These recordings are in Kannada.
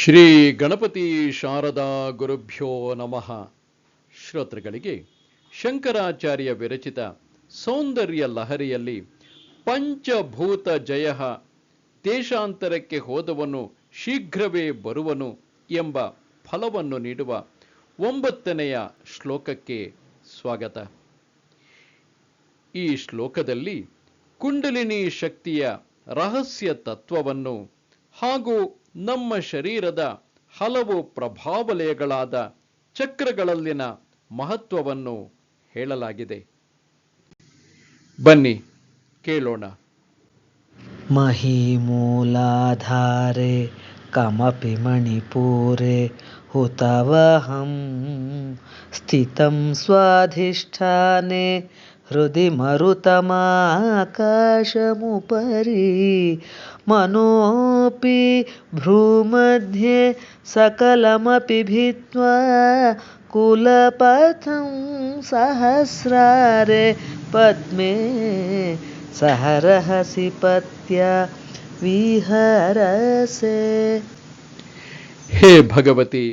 ಶ್ರೀ ಗಣಪತಿ ಶಾರದಾ ಗುರುಭ್ಯೋ ನಮಃ. ಶ್ರೋತೃಗಳಿಗೆ ಶಂಕರಾಚಾರ್ಯ ವಿರಚಿತ ಸೌಂದರ್ಯ ಲಹರಿಯಲ್ಲಿ ಪಂಚಭೂತ ಜಯ ದೇಶಾಂತರಕ್ಕೆ ಹೋದವನು ಶೀಘ್ರವೇ ಬರುವನು ಎಂಬ ಫಲವನ್ನು ನೀಡುವ ಒಂಬತ್ತನೆಯ ಶ್ಲೋಕಕ್ಕೆ ಸ್ವಾಗತ. ಈ ಶ್ಲೋಕದಲ್ಲಿ ಕುಂಡಲಿನಿ ಶಕ್ತಿಯ ರಹಸ್ಯ ತತ್ವವನ್ನು ಹಾಗೂ ನಮ್ಮ ಶರೀರದ ಹಲವು ಪ್ರಭಾವಲಯಗಳಾದ ಚಕ್ರಗಳಲ್ಲಿನ ಮಹತ್ವವನ್ನು ಹೇಳಲಾಗಿದೆ. ಬನ್ನಿ, ಕೇಳೋಣ. ಮಹಿ ಮೂಲಾಧಾರೆ, ಕಮಪಿ ಮಣಿಪೂರೆ, ಹುತವಹಂ ಸ್ಥಿತಂ ಸ್ವಾಧಿಷ್ಠಾನೆ ಹೃದಯ ಮರುತಮಾಕಾಶಮುಪರಿ, ಮನೋ मनोऽपि भ्रूमध्ये सकलमपि भित्त्वा कुलपथं सहस्रारे पद्मे सहरहसि पत्या विहरसे ಹೇ ಭಗವತಿ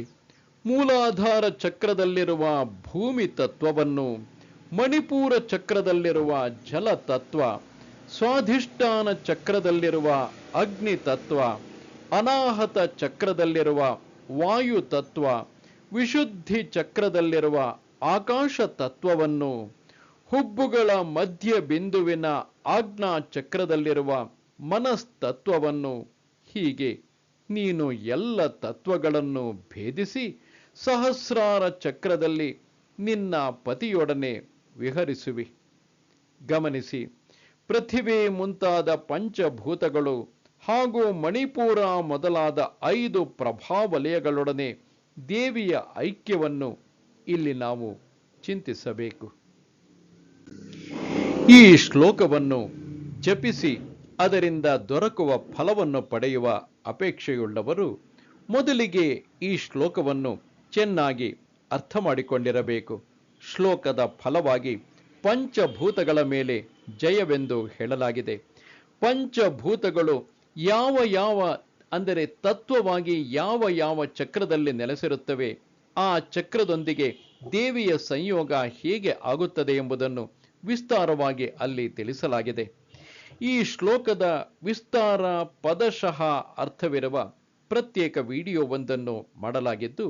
ಮೂಲಾಧಾರ ಚಕ್ರದಲ್ಲಿರುವ ಭೂಮಿ ತತ್ವವನ್ನು ಮಣಿಪೂರ ಚಕ್ರದಲ್ಲಿರುವ ಜಲ ತತ್ವ ಸ್ವಾಧಿಷ್ಠಾನ ಚಕ್ರದಲ್ಲಿರುವ ಅಗ್ನಿ ತತ್ವ ಅನಾಹತ ಚಕ್ರದಲ್ಲಿರುವ ವಾಯು ತತ್ವ ವಿಶುದ್ಧಿ ಚಕ್ರದಲ್ಲಿರುವ ಆಕಾಶ ತತ್ವವನ್ನು ಹುಬ್ಬುಗಳ ಮಧ್ಯ ಬಿಂದುವಿನ ಆಜ್ಞಾ ಚಕ್ರದಲ್ಲಿರುವ ಮನಸ್ತತ್ವವನ್ನು, ಹೀಗೆ ನೀನು ಎಲ್ಲ ತತ್ವಗಳನ್ನು ಭೇದಿಸಿ ಸಹಸ್ರಾರ ಚಕ್ರದಲ್ಲಿ ನಿನ್ನ ಪತಿಯೊಡನೆ ವಿಹರಿಸುವಿ. ಗಮನಿಸಿ ಪೃಥಿವಿ ಮುಂತಾದ ಪಂಚಭೂತಗಳು ಹಾಗೂ ಮಣಿಪುರ ಮೊದಲಾದ ಐದು ಪ್ರಭಾವಲಯಗಳೊಡನೆ ದೇವಿಯ ಐಕ್ಯವನ್ನು ಇಲ್ಲಿ ನಾವು ಚಿಂತಿಸಬೇಕು. ಈ ಶ್ಲೋಕವನ್ನು ಜಪಿಸಿ ಅದರಿಂದ ದೊರಕುವ ಫಲವನ್ನು ಪಡೆಯುವ ಅಪೇಕ್ಷೆಯುಳ್ಳವರು ಮೊದಲಿಗೆ ಈ ಶ್ಲೋಕವನ್ನು ಚೆನ್ನಾಗಿ ಅರ್ಥ ಮಾಡಿಕೊಂಡಿರಬೇಕು. ಶ್ಲೋಕದ ಫಲವಾಗಿ ಪಂಚಭೂತಗಳ ಮೇಲೆ ಜಯವೆಂದು ಹೇಳಲಾಗಿದೆ. ಪಂಚಭೂತಗಳು ಯಾವ ಯಾವ, ಅಂದರೆ ತತ್ವವಾಗಿ ಯಾವ ಯಾವ ಚಕ್ರದಲ್ಲಿ ನೆಲೆಸಿರುತ್ತವೆ, ಆ ಚಕ್ರದೊಂದಿಗೆ ದೇವಿಯ ಸಂಯೋಗ ಹೇಗೆ ಆಗುತ್ತದೆ ಎಂಬುದನ್ನು ವಿಸ್ತಾರವಾಗಿ ಅಲ್ಲಿ ತಿಳಿಸಲಾಗಿದೆ. ಈ ಶ್ಲೋಕದ ವಿಸ್ತಾರ ಪದಶಃ ಅರ್ಥವಿರುವ ಪ್ರತ್ಯೇಕ ವಿಡಿಯೋವೊಂದನ್ನು ಮಾಡಲಾಗಿದ್ದು,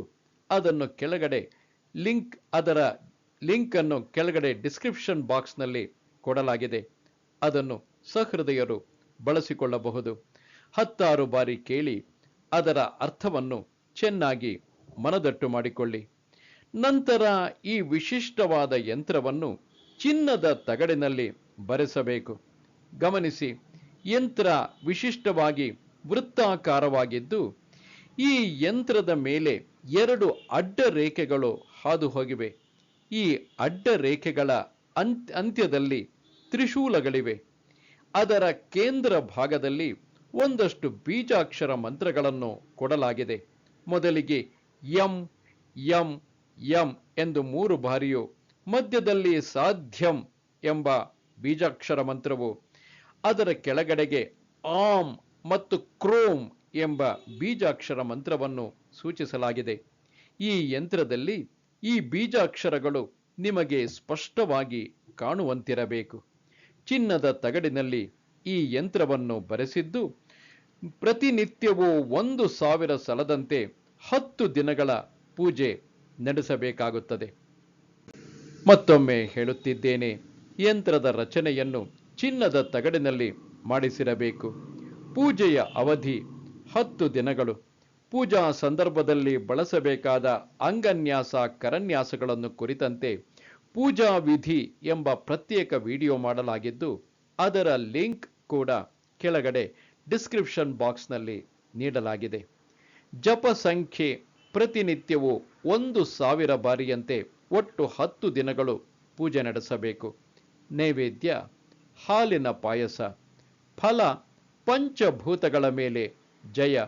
ಅದನ್ನು ಕೆಳಗಡೆ ಲಿಂಕ್, ಅದರ ಲಿಂಕ್ ಅನ್ನು ಕೆಳಗಡೆ ಡಿಸ್ಕ್ರಿಪ್ಷನ್ ಬಾಕ್ಸ್ನಲ್ಲಿ ಕೊಡಲಾಗಿದೆ. ಅದನ್ನು ಸಹೃದಯರು ಬಳಸಿಕೊಳ್ಳಬಹುದು. ಹತ್ತಾರು ಬಾರಿ ಕೇಳಿ ಅದರ ಅರ್ಥವನ್ನು ಚೆನ್ನಾಗಿ ಮನದಟ್ಟು ಮಾಡಿಕೊಳ್ಳಿ. ನಂತರ ಈ ವಿಶಿಷ್ಟವಾದ ಯಂತ್ರವನ್ನು ಚಿನ್ನದ ತಗಡಿನಲ್ಲಿ ಬರೆಸಬೇಕು. ಗಮನಿಸಿ, ಯಂತ್ರ ವಿಶಿಷ್ಟವಾಗಿ ವೃತ್ತಾಕಾರವಾಗಿದ್ದು, ಈ ಯಂತ್ರದ ಮೇಲೆ ಎರಡು ಅಡ್ಡ ರೇಖೆಗಳು ಹಾದು ಹೋಗಿವೆ ಈ ಅಡ್ಡ ರೇಖೆಗಳ ಅಂತ್ ಅಂತ್ಯದಲ್ಲಿ ತ್ರಿಶೂಲಗಳಿವೆ. ಅದರ ಕೇಂದ್ರ ಭಾಗದಲ್ಲಿ ಒಂದಷ್ಟು ಬೀಜಾಕ್ಷರ ಮಂತ್ರಗಳನ್ನು ಕೊಡಲಾಗಿದೆ. ಮೊದಲಿಗೆ ಎಂ ಎಂ ಎಂ ಎಂದು ಮೂರು ಬಾರಿಯು ಮಧ್ಯದಲ್ಲಿ ಸಾಧ್ಯಂ ಎಂಬ ಬೀಜಾಕ್ಷರ ಮಂತ್ರವು ಅದರ ಕೆಳಗಡೆಗೆ ಆಮ್ ಮತ್ತು ಕ್ರೋಮ್ ಎಂಬ ಬೀಜಾಕ್ಷರ ಮಂತ್ರವನ್ನು ಸೂಚಿಸಲಾಗಿದೆ. ಈ ಯಂತ್ರದಲ್ಲಿ ಈ ಬೀಜಾಕ್ಷರಗಳು ನಿಮಗೆ ಸ್ಪಷ್ಟವಾಗಿ ಕಾಣುವಂತಿರಬೇಕು. ಚಿನ್ನದ ತಗಡಿನಲ್ಲಿ ಈ ಯಂತ್ರವನ್ನು ಬರೆಸಿದ್ದು ಪ್ರತಿನಿತ್ಯವೂ ಒಂದು ಸಾವಿರ ಸಲದಂತೆ ಹತ್ತು ದಿನಗಳ ಪೂಜೆ ನಡೆಸಬೇಕಾಗುತ್ತದೆ. ಮತ್ತೊಮ್ಮೆ ಹೇಳುತ್ತಿದ್ದೇನೆ, ಯಂತ್ರದ ರಚನೆಯನ್ನು ಚಿನ್ನದ ತಗಡಿನಲ್ಲಿ ಮಾಡಿಸಿರಬೇಕು. ಪೂಜೆಯ ಅವಧಿ ಹತ್ತು ದಿನಗಳು. ಪೂಜಾ ಸಂದರ್ಭದಲ್ಲಿ ಬಳಸಬೇಕಾದ ಅಂಗನ್ಯಾಸ ಕರನ್ಯಾಸಗಳನ್ನು ಕುರಿತಂತೆ ಪೂಜಾ ವಿಧಿ ಎಂಬ ಪ್ರತ್ಯೇಕ ವಿಡಿಯೋ ಮಾಡಲಾಗಿದ್ದು, ಅದರ ಲಿಂಕ್ ಕೂಡ ಕೆಳಗಡೆ ಡಿಸ್ಕ್ರಿಪ್ಷನ್ ಬಾಕ್ಸ್ನಲ್ಲಿ ನೀಡಲಾಗಿದೆ. ಜಪ ಸಂಖ್ಯೆ ಪ್ರತಿನಿತ್ಯವೂ ಒಂದು ಸಾವಿರ ಬಾರಿಯಂತೆ ಒಟ್ಟು ಹತ್ತು ದಿನಗಳು ಪೂಜೆ ನಡೆಸಬೇಕು. ನೈವೇದ್ಯ, ಹಾಲಿನ ಪಾಯಸ, ಫಲ, ಪಂಚಭೂತಗಳ ಮೇಲೆ ಜಯ.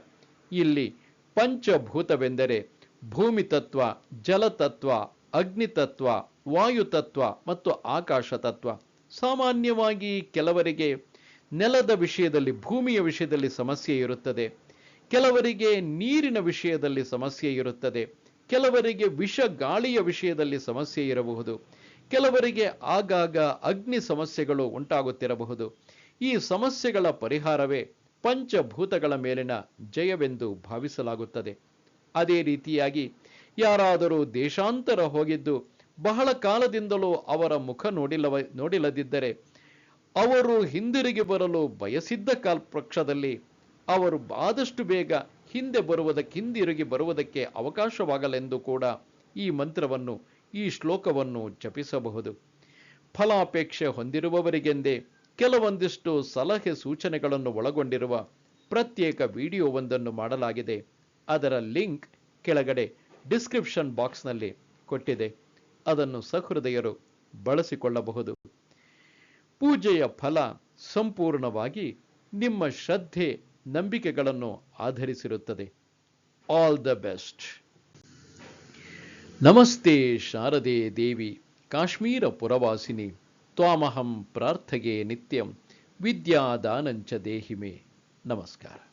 ಇಲ್ಲಿ ಪಂಚಭೂತವೆಂದರೆ ಭೂಮಿ ತತ್ವ ಜಲತತ್ವ ಅಗ್ನಿತತ್ವ ವಾಯುತತ್ವ ಮತ್ತು ಆಕಾಶ ತತ್ವ. ಸಾಮಾನ್ಯವಾಗಿ ಕೆಲವರಿಗೆ ನೆಲದ ವಿಷಯದಲ್ಲಿ, ಭೂಮಿಯ ವಿಷಯದಲ್ಲಿ ಸಮಸ್ಯೆ ಇರುತ್ತದೆ. ಕೆಲವರಿಗೆ ನೀರಿನ ವಿಷಯದಲ್ಲಿ ಸಮಸ್ಯೆ ಇರುತ್ತದೆ. ಕೆಲವರಿಗೆ ವಿಷ ಗಾಳಿಯ ವಿಷಯದಲ್ಲಿ ಸಮಸ್ಯೆ ಇರಬಹುದು. ಕೆಲವರಿಗೆ ಆಗಾಗ ಅಗ್ನಿ ಸಮಸ್ಯೆಗಳು ಉಂಟಾಗುತ್ತಿರಬಹುದು. ಈ ಸಮಸ್ಯೆಗಳ ಪರಿಹಾರವೇ ಪಂಚಭೂತಗಳ ಮೇಲಿನ ಜಯವೆಂದು ಭಾವಿಸಲಾಗುತ್ತದೆ. ಅದೇ ರೀತಿಯಾಗಿ ಯಾರಾದರೂ ದೇಶಾಂತರ ಹೋಗಿದ್ದು, ಬಹಳ ಕಾಲದಿಂದಲೂ ಅವರ ಮುಖ ನೋಡಿಲ್ಲವ, ನೋಡಿಲ್ಲದಿದ್ದರೆ ಅವರು ಹಿಂದಿರುಗಿ ಬರಲು ಬಯಸಿದ್ದ ಕಾಲ್ ಪಕ್ಷದಲ್ಲಿ ಅವರು ಆದಷ್ಟು ಬೇಗ ಹಿಂದೆ ಬರುವುದಕ್ಕೆ, ಹಿಂದಿರುಗಿ ಬರುವುದಕ್ಕೆ ಅವಕಾಶವಾಗಲೆಂದು ಕೂಡ ಈ ಮಂತ್ರವನ್ನು, ಈ ಶ್ಲೋಕವನ್ನು ಜಪಿಸಬಹುದು. ಫಲಾಪೇಕ್ಷೆ ಹೊಂದಿರುವವರಿಗೆಂದೇ ಕೆಲವೊಂದಿಷ್ಟು ಸಲಹೆ ಸೂಚನೆಗಳನ್ನು ಒಳಗೊಂಡಿರುವ ಪ್ರತ್ಯೇಕ ವಿಡಿಯೋವೊಂದನ್ನು ಮಾಡಲಾಗಿದೆ. ಅದರ ಲಿಂಕ್ ಕೆಳಗಡೆ ಡಿಸ್ಕ್ರಿಪ್ಷನ್ ಬಾಕ್ಸ್ನಲ್ಲಿ ಕೊಟ್ಟಿದೆ. ಅದನ್ನು ಸಹೃದಯರು ಬಳಸಿಕೊಳ್ಳಬಹುದು. ಪೂಜೆಯ ಫಲ ಸಂಪೂರ್ಣವಾಗಿ ನಿಮ್ಮ ಶ್ರದ್ಧೆ, ನಂಬಿಕೆಗಳನ್ನು ಆಧರಿಸಿರುತ್ತದೆ. ಆಲ್ ದ ಬೆಸ್ಟ್ ನಮಸ್ತೆ ಶಾರದೆ ದೇವಿ, ಕಾಶ್ಮೀರ ಪುರವಾಸಿನಿ, ತ್ವಾಮಹಂ ಪ್ರಾರ್ಥಗೆ ನಿತ್ಯಂ, ವಿದ್ಯಾದಾನಂಚ ದೇಹಿಮೆ. ನಮಸ್ಕಾರ.